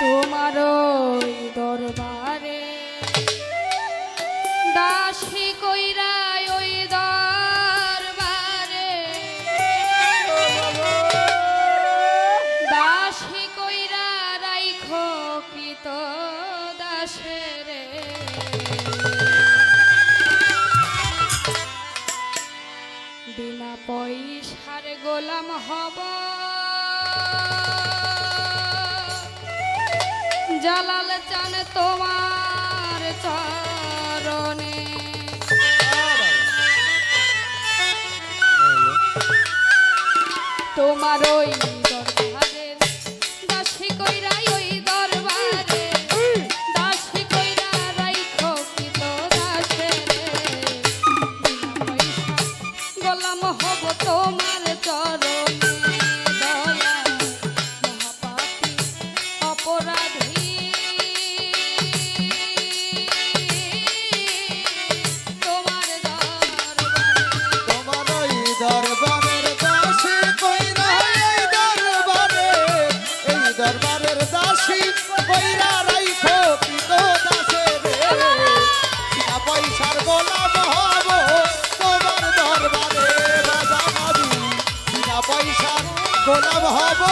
তোমারই দরবারে দাসী কইরা দালাল চান তোমার চরণে। তোমার ওই দরবারের দাসী, বৈরা রাইখো পিত দাসে রে। পয়সার গোলাম হব তোমার দরবারে বাজা পাবি পয়সার গোলাম হব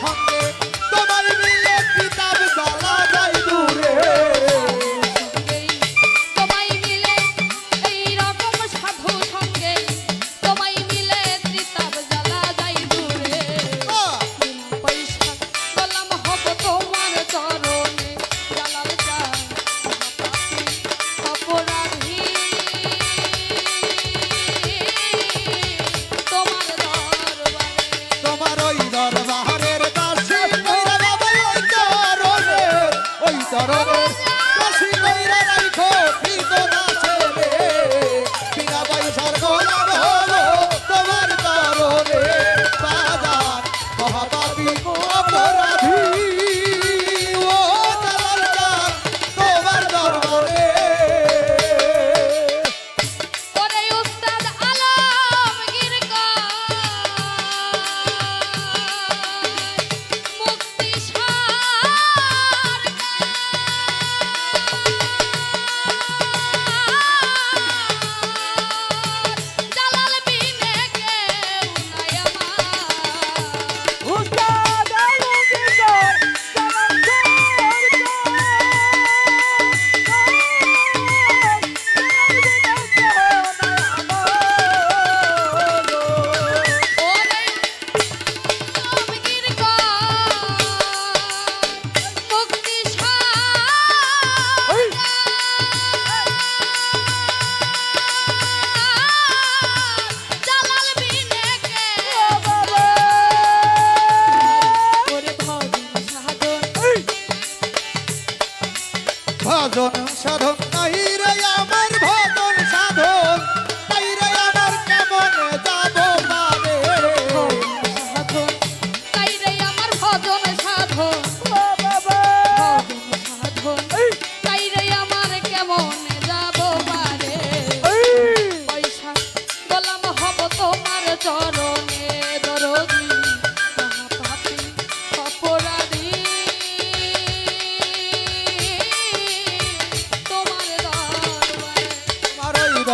সঙ্গে চরণে কাশি ভজন সাধন নাই রে আমার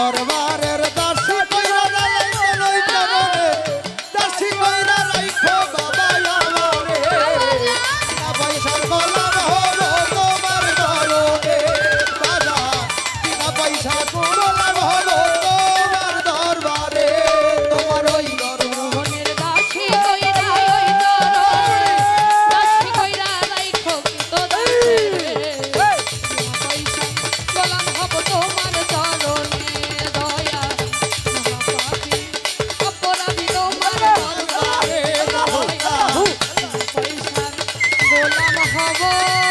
Sarva হব